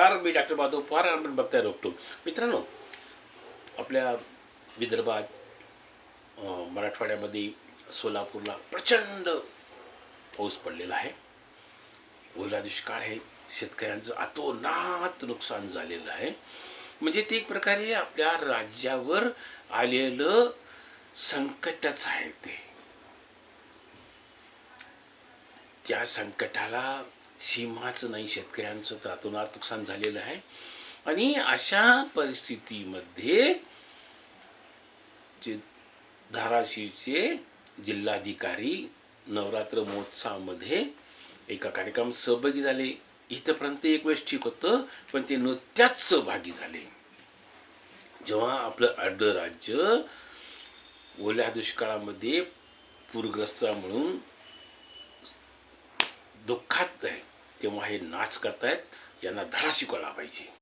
नमस्कार मी डॉक्टर माधव पवार आपण बघताय रोकतो मित्रांनो आपल्या विदर्भात मराठवाड्यामध्ये सोलापूरला प्रचंड पाऊस पडलेला आहे. ओला दुष्काळ आहे. शेतकऱ्यांचं अतोनात नुकसान झालेलं आहे. म्हणजे ते एक प्रकारे आपल्या राज्यावर आलेलं संकटच आहे ते. त्या संकटाला सीमाच नाही शेतकऱ्यांचं तर अतोनात नुकसान झालेलं आहे. आणि अशा परिस्थितीमध्ये जे धाराशिवचे जिल्हाधिकारी नवरात्र महोत्सवामध्ये एका कार्यक्रमात सहभागी झाले. इथंपर्यंत एक वेळेस ठीक होतं पण ते नृत्यात सहभागी झाले. जेव्हा आपलं अर्ध राज्य ओल्या दुष्काळामध्ये पूरग्रस्त म्हणून दुःखात आहे. तेव्हा हे नाच करतायत यांना धडा शिकवला पाहिजे.